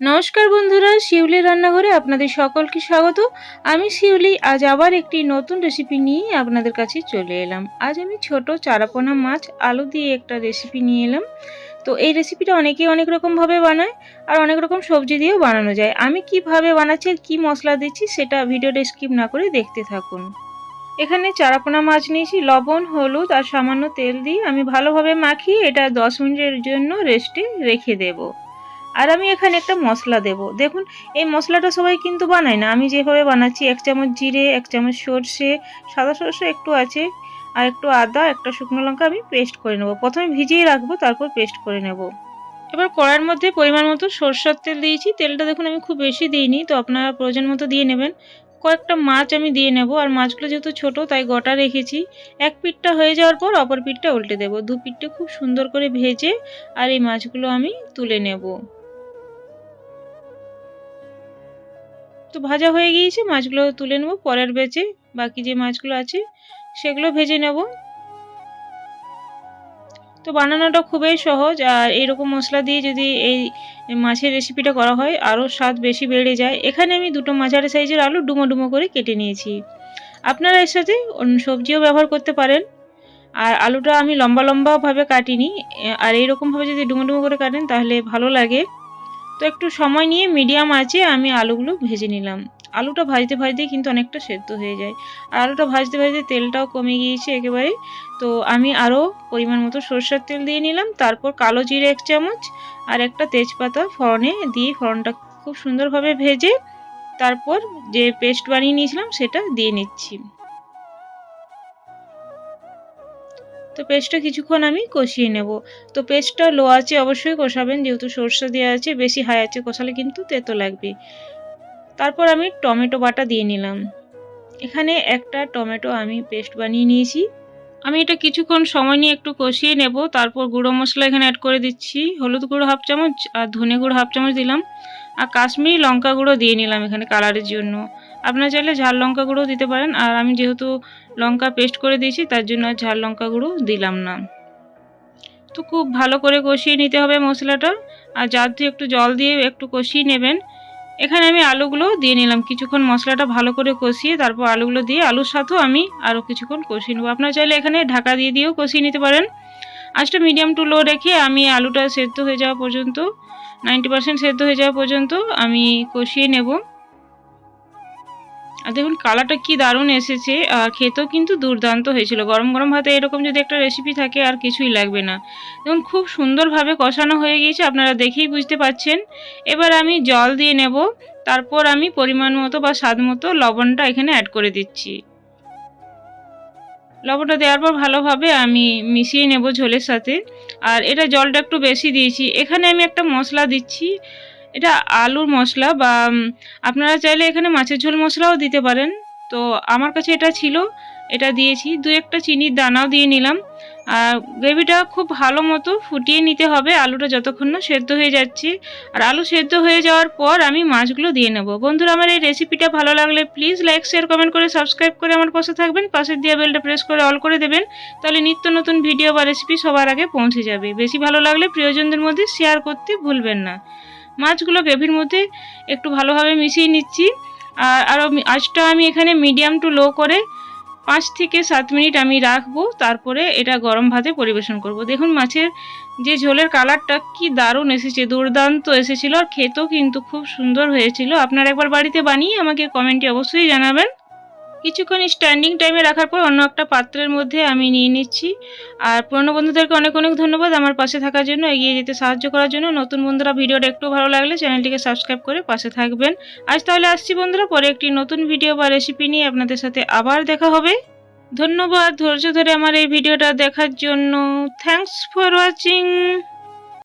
নমস্কার বন্ধুরা, শিউলি রান্নাঘরে আপনাদের সকলকে স্বাগত। আমি শিউলি, আজ আবার একটি নতুন রেসিপি নিয়ে আপনাদের কাছে চলে এলাম। আজ আমি ছোট চারাপোনা মাছ, আলু দিয়ে একটা রেসিপি নিয়ে এলাম। তো এই রেসিপিটা অনেকেই অনেক রকমভাবে বানায় আর অনেক রকম সবজি দিয়েও বানানো যায়। আমি কীভাবে বানাচ্ছি আর কী মশলা দিচ্ছি সেটা ভিডিওটা স্কিপ না করে দেখতে থাকুন। এখানে চারাপোনা মাছ নিয়েছি, লবণ, হলুদ আর সামান্য তেল দিয়ে আমি ভালোভাবে মাখিয়ে এটা দশ মিনিটের জন্য রেস্টে রেখে দেবো। আর আমি এখানে একটা মশলা দেব। দেখুন, এই মশলাটা সবাই কিন্তু বানায় না। আমি যেভাবে বানাচ্ছি, এক চামচ জিরে, এক চামচ সর্ষে, সাদা সর্ষে একটু আছে, আর একটু আদা, একটা শুকনো লঙ্কা আমি পেস্ট করে নেব। প্রথমে ভিজিয়ে রাখব, তারপর পেস্ট করে নেব। এবার কড়ার মধ্যে পরিমাণ মতো সরষের তেল দিয়েছি। তেলটা দেখুন, আমি খুব বেশি দিইনি, তো আপনারা প্রয়োজন মতো দিয়ে নেবেন। কয়েকটা মাছ আমি দিয়ে নেব, আর মাছগুলো যেহেতু ছোট, তাই গোটা রেখেছি। এক পিঠটা হয়ে যাওয়ার পর অপর পিঠটা উল্টে দেবো। দু পিঠটা খুব সুন্দর করে ভেজে, আর এই মাছগুলো আমি তুলে নেব। তো ভাজা হয়ে গিয়েছে, মাছগুলো তুলে নেব, পরের বেচে বাকি যে মাছগুলো আছে সেগুলো ভেজে নেব। তো বানানোটা খুবই সহজ, আর এইরকম মশলা দিয়ে যদি এই মাছের রেসিপিটা করা হয়, আরও স্বাদ বেশি বেড়ে যায়। এখানে আমি দুটো মাঝারি সাইজের আলু ডুমো ডুমো করে কেটে নিয়েছি। আপনারা এর সাথে সবজিও ব্যবহার করতে পারেন। আর আলুটা আমি লম্বা লম্বাভাবে কাটিনি, আর এইরকমভাবে যদি ডুমো ডুমো করে কাটেন, তাহলে ভালো লাগে। তো একটু সময় নিয়ে মিডিয়াম আছে আমি আলুগুলো ভেজে নিলাম। আলুটা ভাজতে ভাজতে কিন্তু অনেকটা সেদ্ধ হয়ে যায়। আর আলুটা ভাজতে ভাজতে তেলটাও কমে গিয়েছে একেবারে। তো আমি আরও পরিমাণ মতো সরষের তেল দিয়ে নিলাম, তারপর কালো জিরে এক চামচ আর একটা তেজপাতা ফড়নে দিয়ে ফড়নটা খুব সুন্দরভাবে ভেজে তারপর যে পেস্ট বানিয়ে নিয়েছিলাম সেটা দিয়ে নিচ্ছি। তো পেস্টটা কিছুক্ষণ আমি কষিয়ে নেব। তো পেস্টটা লো আছে অবশ্যই কষাবেন, যেহেতু সর্ষে দেওয়া আছে, বেশি হাই আছে কষালে কিন্তু তেতো লাগবে। তারপর আমি টমেটো বাটা দিয়ে নিলাম। এখানে একটা টমেটো আমি পেস্ট বানিয়ে নিয়েছি। আমি এটা কিছুক্ষণ সময় নিয়ে একটু কষিয়ে নেব, তারপর গুঁড়ো মশলা এখানে অ্যাড করে দিচ্ছি। হলুদ গুঁড়ো হাফ চামচ আর ধনে গুঁড়ো হাফ চামচ দিলাম। আর কাশ্মীরি লঙ্কা গুঁড়ো দিয়ে নিলাম এখানে কালারের জন্য। আপনারা চাইলে ঝাল লঙ্কা গুঁড়ো দিতে পারেন। আর আমি যেহেতু লঙ্কা পেস্ট করে দিয়েছি, তার জন্য আর ঝাল লঙ্কা গুঁড়ো দিলাম না। তো খুব ভালো করে কষিয়ে নিতে হবে মশলাটা। আর যার দিয়ে একটু জল দিয়ে একটু কষিয়ে নেবেন। এখানে আমি আলুগুলো দিয়ে নিলাম। কিছুক্ষণ মশলাটা ভালো করে কষিয়ে তারপর আলুগুলো দিয়ে আলুর সাথেও আমি আরও কিছুক্ষণ কষিয়ে নেব। আপনারা চাইলে এখানে ঢাকা দিয়ে দিয়েও কষিয়ে নিতে পারেন। আজটা মিডিয়াম টু লো রেখে আমি আলুটা সেদ্ধ হয়ে যাওয়া পর্যন্ত, নাইনটি পার্সেন্ট সেদ্ধ হয়ে যাওয়া পর্যন্ত আমি কষিয়ে নেব। আর দেখুন কালারটা কি দারুণ এসেছে, আর খেতেও কিন্তু দুর্দান্ত হয়েছিল। গরম গরম ভাতে এরকম যদি একটা রেসিপি থাকে আর কিছুই লাগবে না। দেখুন খুব সুন্দরভাবে কষানো হয়ে গিয়েছে, আপনারা দেখেই বুঝতে পাচ্ছেন এবার আমি জল দিয়ে নেব, তারপর আমি পরিমাণ মতো বা স্বাদ মতো লবণটা এখানে অ্যাড করে দিচ্ছি। লবণটা দেওয়ার পর ভালোভাবে আমি মিশিয়ে নেব ঝোলের সাথে। আর এটা জলটা একটু বেশি দিয়েছি। এখানে আমি একটা মশলা দিচ্ছি এটা আলুর মশলা বা আপনারা চাইলে এখানে মাছের ঝোল মশলাও দিতে পারেন। তো আমার কাছে এটা ছিল, এটা দিয়েছি। দু একটা চিনির দানাও দিয়ে নিলাম। আর গ্রেভিটা খুব ভালো মতো ফুটিয়ে নিতে হবে, আলুটা যতক্ষণ না সেদ্ধ হয়ে যাচ্ছে। আর আলু সেদ্ধ হয়ে যাওয়ার পর আমি মাছগুলো দিয়ে নেব। বন্ধুরা, আমার এই রেসিপিটা ভালো লাগলে প্লিজ লাইক, শেয়ার, কমেন্ট করে সাবস্ক্রাইব করে আমার পাশে থাকবেন। পাশের দিয়ে বেলটা প্রেস করে অল করে দেবেন। তাহলে নিত্য নতুন ভিডিও বা রেসিপি সবার আগে পৌঁছে যাবে। বেশি ভালো লাগলে প্রিয়জনদের মধ্যে শেয়ার করতে ভুলবেন না। মাছগুলো গ্রেভির মধ্যে একটু ভালোভাবে মিশিয়ে নিচ্ছি। আর আরও আজটা আমি এখানে মিডিয়াম টু লো করে পাঁচ থেকে সাত মিনিট আমি রাখব। তারপরে এটা গরম ভাতে পরিবেশন করব। দেখুন মাছের যে ঝোলের কালারটা কি দারুণ এসেছে, দুর্দান্ত এসেছিল। আর খেতেও কিন্তু খুব সুন্দর হয়েছিল। আপনারা একবার বাড়িতে বানিয়ে আমাকে কমেন্টে অবশ্যই জানাবেন। কিছুক্ষণ স্ট্যান্ডিং টাইমে রাখার পর অন্য একটা পাত্রের মধ্যে আমি নিয়ে নিচ্ছি। আর পুরনো বন্ধুদেরকে অনেক অনেক ধন্যবাদ আমার পাশে থাকার জন্য, এগিয়ে যেতে সাহায্য করার জন্য। নতুন বন্ধুরা ভিডিওটা একটু ভালো লাগলে চ্যানেলটিকে সাবস্ক্রাইব করে পাশে থাকবেন। আজ তাহলে আসছি বন্ধুরা, পরে একটি নতুন ভিডিও বা রেসিপি নিয়ে আপনাদের সাথে আবার দেখা হবে। ধন্যবাদ, ধৈর্য ধরে আমার এই ভিডিওটা দেখার জন্য। Thanks for watching